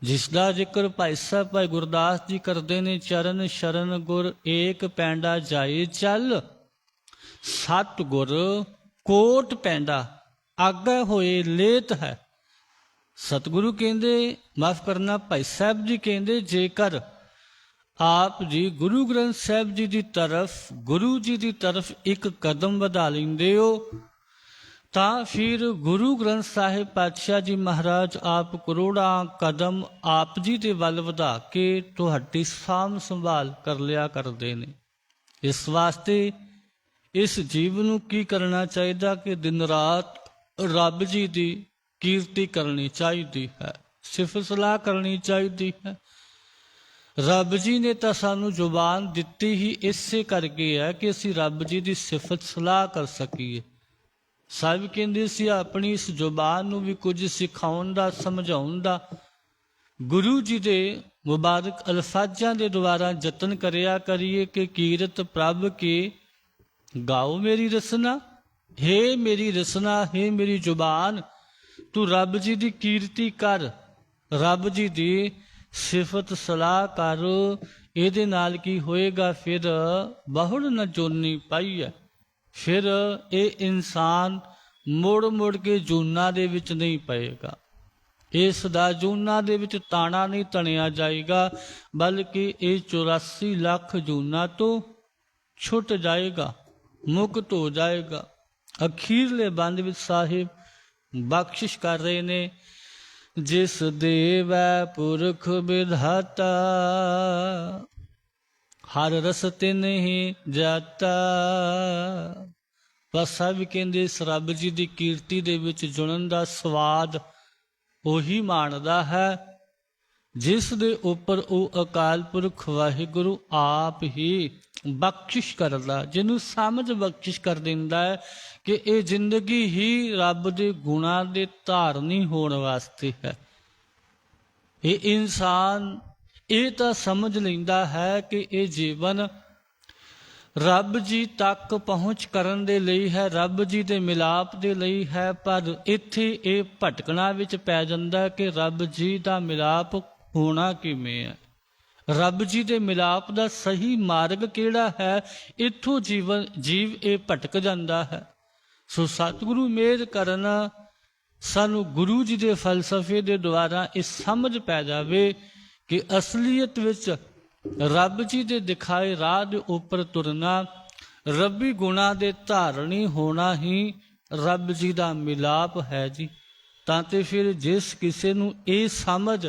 ਜਿਸ ਦਾ ਜ਼ਿਕਰ ਭਾਈ ਸਾਹਿਬ, ਭਾਈ ਗੁਰਦਾਸ ਜੀ ਕਰਦੇ ਨੇ, ਚਰਨ ਸ਼ਰਨ ਗੁਰ ਏਕ ਪੈਂਡਾ ਜਾਏ ਚੱਲ, ਸਤ ਗੁਰ ਕੋਟ ਪੈਂਡਾ, ਆਗੇ ਹੋਏ ਲੇਤ ਹੈ। ਸਤਿਗੁਰੂ ਕਹਿੰਦੇ, ਮਾਫ ਕਰਨਾ ਭਾਈ ਸਾਹਿਬ ਜੀ ਕਹਿੰਦੇ, ਜੇਕਰ ਆਪ ਜੀ ਗੁਰੂ ਗ੍ਰੰਥ ਸਾਹਿਬ ਜੀ ਦੀ ਤਰਫ, ਗੁਰੂ ਜੀ ਦੀ ਤਰਫ ਇੱਕ ਕਦਮ ਵਧਾ ਲੈਂਦੇ ਹੋ, ਤਾਂ ਫਿਰ ਗੁਰੂ ਗ੍ਰੰਥ ਸਾਹਿਬ ਪਾਤਸ਼ਾਹ ਜੀ ਮਹਾਰਾਜ ਆਪ ਕਰੋੜਾਂ ਕਦਮ ਆਪ ਜੀ ਦੇ ਵੱਲ ਵਧਾ ਕੇ ਤੁਹਾਡੀ ਸਾਂਭ ਸੰਭਾਲ ਕਰ ਲਿਆ ਕਰਦੇ ਨੇ। ਇਸ ਵਾਸਤੇ ਇਸ ਜੀਵ ਨੂੰ ਕੀ ਕਰਨਾ ਚਾਹੀਦਾ ਕਿ ਦਿਨ ਰਾਤ ਰੱਬ ਜੀ ਦੀ ਕੀਰਤੀ ਕਰਨੀ ਚਾਹੀਦੀ ਹੈ, ਸਿਫਤ ਸਲਾਹ ਕਰਨੀ ਚਾਹੀਦੀ ਹੈ ਰੱਬ ਜੀ ਨੇ ਤਾਂ ਸਾਨੂੰ ਜ਼ੁਬਾਨ ਦਿੱਤੀ ਹੀ ਇਸੇ ਕਰਕੇ ਹੈ ਕਿ ਅਸੀਂ ਰੱਬ ਜੀ ਦੀ ਸਿਫਤ ਸਲਾਹ ਕਰ ਸਕੀਏ। ਸਾਹਿਬ ਕਹਿੰਦੇ ਸੀ ਆਪਣੀ ਇਸ ਜ਼ੁਬਾਨ ਨੂੰ ਵੀ ਕੁਝ ਸਿਖਾਉਣ ਦਾ, ਸਮਝਾਉਣ ਦਾ। ਗੁਰੂ ਜੀ ਦੇ ਮੁਬਾਰਕ ਅਲਫਾਜ਼ਾਂ ਦੇ ਦੁਆਰਾ ਯਤਨ ਕਰਿਆ ਕਰੀਏ ਕਿ ਕੀਰਤ ਪ੍ਰਭ ਕੇ ਗਾਓ ਮੇਰੀ ਰਸਨਾ, ਹੇ ਮੇਰੀ ਰਸਨਾ, ਹੇ ਮੇਰੀ ਜ਼ੁਬਾਨ, ਤੂੰ ਰੱਬ ਜੀ ਦੀ ਕੀਰਤੀ ਕਰ, ਰੱਬ ਜੀ ਦੀ ਸਿਫਤ ਸਲਾਹ ਕਰ, ਇਹਦੇ ਨਾਲ ਕੀ ਹੋਏਗਾ? ਫਿਰ ਬਹੁੜ ਨ ਜੋਨੀ ਪਾਈ ਹੈ ਫਿਰ ਇਹ ਇਨਸਾਨ ਮੁੜ ਮੁੜ ਕੇ ਜੂਨਾ ਦੇ ਵਿੱਚ ਨਹੀਂ ਪਏਗਾ। ਇਸ ਦਾ ਜੂਨਾ ਦੇ ਵਿੱਚ ਤਾਣਾ ਨਹੀਂ ਤਣਿਆ ਜਾਏਗਾ, ਬਲਕਿ ਇਹ 84 ਲੱਖ ਜੂਨਾ ਤੋਂ ਛੁੱਟ ਜਾਏਗਾ, ਮੁਕਤ ਹੋ ਜਾਏਗਾ। ਅਖੀਰਲੇ ਬੰਦ ਵਿੱਚ ਸਾਹਿਬ ਬਖਸ਼ਿਸ਼ ਕਰ ਰਹੇ ਨੇ। ਜਿਸ ਦੇਵੈ ਪੁਰਖ ਵਿਧਾਤਾ, ਹਰ ਰਸ ਤਿਨ ਜਾਤਾ। ਬਸ ਸਭ ਕਹਿੰਦੇ, ਇਸ ਰੱਬ ਜੀ ਦੀ ਕੀਰਤੀ ਦੇ ਵਿੱਚ ਜੁੜਨ ਦਾ ਸਵਾਦ ਉਹੀ ਮਾਣਦਾ ਹੈ, ਜਿਸ ਦੇ ਉੱਪਰ ਉਹ ਅਕਾਲ ਪੁਰਖ ਵਾਹਿਗੁਰੂ ਆਪ ਹੀ ਬਖਸ਼ਿਸ਼ ਕਰਦਾ, ਜਿਹਨੂੰ ਸਮਝ ਬਖਸ਼ਿਸ਼ ਕਰ ਦਿੰਦਾ ਹੈ। ਕਿ ਇਹ ਜ਼ਿੰਦਗੀ ਹੀ ਰੱਬ ਦੇ ਗੁਣਾਂ ਦੇ ਧਾਰਨੀ ਹੋਣ ਵਾਸਤੇ ਹੈ। ਇਹ ਇਨਸਾਨ ਇਹ ਤਾਂ ਸਮਝ ਲੈਂਦਾ ਹੈ ਕਿ ਇਹ ਜੀਵਨ ਰੱਬ ਜੀ ਤੱਕ ਪਹੁੰਚ ਕਰਨ ਦੇ ਲਈ ਹੈ, ਰੱਬ ਜੀ ਦੇ ਮਿਲਾਪ ਦੇ ਲਈ ਹੈ, ਪਰ ਇੱਥੇ ਇਹ ਭਟਕਣਾ ਵਿੱਚ ਪੈ ਜਾਂਦਾ ਕਿ ਰੱਬ ਜੀ ਦਾ ਮਿਲਾਪ ਹੋਣਾ ਕਿਵੇਂ ਹੈ? ਰੱਬ ਜੀ ਦੇ ਮਿਲਾਪ ਦਾ ਸਹੀ ਮਾਰਗ ਕਿਹੜਾ ਹੈ? ਇੱਥੋਂ ਜੀਵਨ, ਜੀਵ ਇਹ ਭਟਕ ਜਾਂਦਾ ਹੈ। ਸੋ ਸਤਿਗੁਰੂ ਮੇਰ ਕਰਨ ਸਾਨੂੰ ਗੁਰੂ ਜੀ ਦੇ ਫਲਸਫੇ ਦੇ ਦੁਆਰਾ ਇਹ ਸਮਝ ਪੈ ਜਾਵੇ ਕਿ ਅਸਲੀਅਤ ਵਿੱਚ ਰੱਬ ਜੀ ਦੇ ਦਿਖਾਏ ਰਾਹ ਦੇ ਉੱਪਰ ਤੁਰਨਾ, ਰੱਬੀ ਗੁਣਾ ਦੇ ਧਾਰਣੀ ਹੋਣਾ ਹੀ ਰੱਬ ਜੀ ਦਾ ਮਿਲਾਪ ਹੈ ਜੀ। ਤਾਂ ਤੇ ਫਿਰ ਜਿਸ ਕਿਸੇ ਨੂੰ ਇਹ ਸਮਝ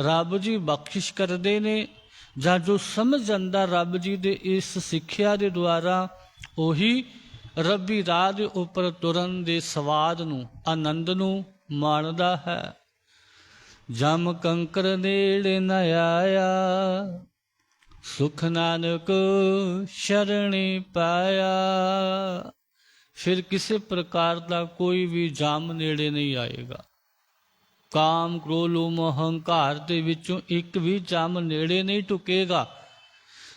ਰੱਬ ਜੀ ਬਖਸ਼ਿਸ਼ ਕਰਦੇ ਨੇ ਜਾਂ ਜੋ ਸਮਝ ਜਾਂਦਾ ਰੱਬ ਜੀ ਦੇ ਇਸ ਸਿੱਖਿਆ ਦੇ ਦੁਆਰਾ, ਉਹੀ ਰੱਬੀ ਰਾਹ ਦੇ ਉੱਪਰ ਤੁਰਨ ਦੇ ਸਵਾਦ ਨੂੰ ਆਨੰਦ ਨੂੰ ਮਾਣਦਾ ਹੈ। ਜਮ ਕੰਕਰ ਨੇੜੇ ਨ ਆਇਆ, ਸੁਖ ਨਾਨਕ ਸ਼ਰਣੀ ਪਾਇਆ। ਫਿਰ ਕਿਸੇ ਪ੍ਰਕਾਰ ਦਾ ਕੋਈ ਵੀ ਜਾਮ ਨੇੜੇ ਨਹੀਂ ਆਏਗਾ। ਕਾਮ ਕ੍ਰੋਧ ਲੋਭ ਹੰਕਾਰ ਦੇ ਵਿੱਚੋਂ ਇੱਕ ਵੀ ਜਾਮ ਨੇੜੇ ਨਹੀਂ ਟੁਕੇਗਾ।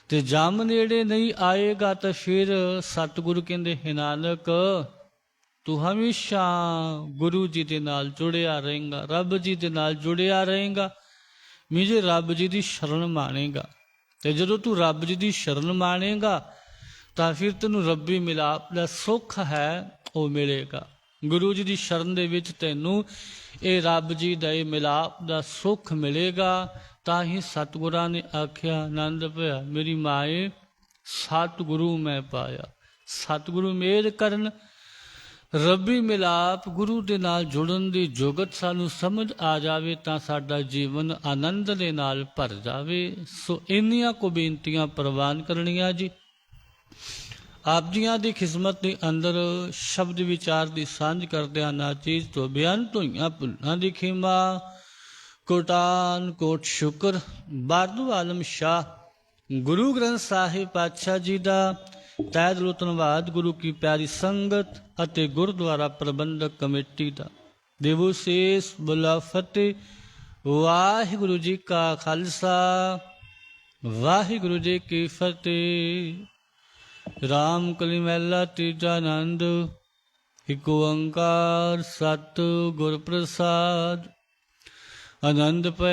ਤੇ ਜਮ ਨੇੜੇ ਨਹੀਂ ਆਏਗਾ ਤਾਂ ਫਿਰ ਸਤਿਗੁਰੂ ਕਹਿੰਦੇ, ਹੈ ਨਾਨਕ, ਤੂੰ ਹਮੇਸ਼ਾ ਗੁਰੂ ਜੀ ਦੇ ਨਾਲ ਜੁੜਿਆ ਰਹੇਗਾ, ਰੱਬ ਜੀ ਦੇ ਨਾਲ ਜੁੜਿਆ ਰਹੇਗਾ ਮਿਜੇ ਰੱਬ ਜੀ ਦੀ ਸ਼ਰਨ ਮਾਣੇਗਾ। ਤੇ ਜਦੋਂ ਤੂੰ ਰੱਬ ਜੀ ਦੀ ਸ਼ਰਨ ਮਾਣੇਗਾ, ਤਾਂ ਫਿਰ ਤੈਨੂੰ ਰੱਬੀ ਮਿਲਾਪ ਦਾ ਸੁੱਖ ਹੈ, ਉਹ ਮਿਲੇਗਾ। ਗੁਰੂ ਜੀ ਦੀ ਸ਼ਰਨ ਦੇ ਵਿੱਚ ਤੈਨੂੰ ਇਹ ਰੱਬ ਜੀ ਦਾ ਇਹ ਮਿਲਾਪ ਦਾ ਸੁੱਖ ਮਿਲੇਗਾ ਤਾਂ ਹੀ ਸਤਿਗੁਰਾਂ ਨੇ ਆਖਿਆ ਆਨੰਦ ਭਇਆ, ਮੇਰੀ ਮਾਏ, ਸਤਿਗੁਰੂ ਮੈਂ ਪਾਇਆ। ਸਤਿਗੁਰੂ ਮੇਰ ਕਰਨ, ਰੱਬੀ ਮਿਲਾਪ ਗੁਰੂ ਦੇ ਨਾਲ ਜੁੜਨ ਦੀ ਜੁਗਤ ਸਾਨੂੰ ਸਮਝ ਆ ਜਾਵੇ ਤਾਂ ਸਾਡਾ ਜੀਵਨ ਆਨੰਦ ਦੇ ਨਾਲ ਭਰ ਜਾਵੇ। ਸੋ ਇੰਨੀਆਂ ਕੋ ਬੇਨਤੀਆਂ ਪ੍ਰਵਾਨ ਕਰਨੀਆਂ ਜੀ। ਆਪ ਜੀਆਂ ਦੀ ਖਿਦਮਤ ਦੇ ਅੰਦਰ ਸ਼ਬਦ ਵਿਚਾਰ ਦੀ ਸਾਂਝ ਕਰਦੇ ਹਨ ਨਾ ਚੀਜ਼ ਤੋਂ ਬਿਆਨ ਧੋਈਆਂ ਭੁੱਲਾਂ ਦੀ ਖਿਮਾ ਕੋਟਾਨ ਕੋਟ ਸ਼ੁਕਰ, ਬਾਰਦੂ ਆਲਮ ਸ਼ਾਹ, ਗੁਰੂ ਗ੍ਰੰਥ ਸਾਹਿਬ ਪਾਤਸ਼ਾਹ ਜੀ ਦਾ ਤਹਿ ਦਿਲੋਂ ਧੰਨਵਾਦ, ਗੁਰੂ ਕੀ ਪਿਆਰੀ ਸੰਗਤ ਅਤੇ ਗੁਰਦੁਆਰਾ ਪ੍ਰਬੰਧਕ ਕਮੇਟੀ ਦਾ। ਦੇਵੋ ਸੇਸ ਬੁਲਾ ਵਾਹਿਗੁਰੂ ਜੀ ਕਾ ਖਾਲਸਾ, ਵਾਹਿਗੁਰੂ ਜੀ ਕੀ ਫਤਿਹ। ਰਾਮ ਕਲੀ ਮਹਿਲਾ ਤੀਜਾ ਆਨੰਦ ਇਕ ਓੰਕਾਰ ਸਤ ਗੁਰ ਪ੍ਰਸਾਦ। ਆਨੰਦ ਭਇਆ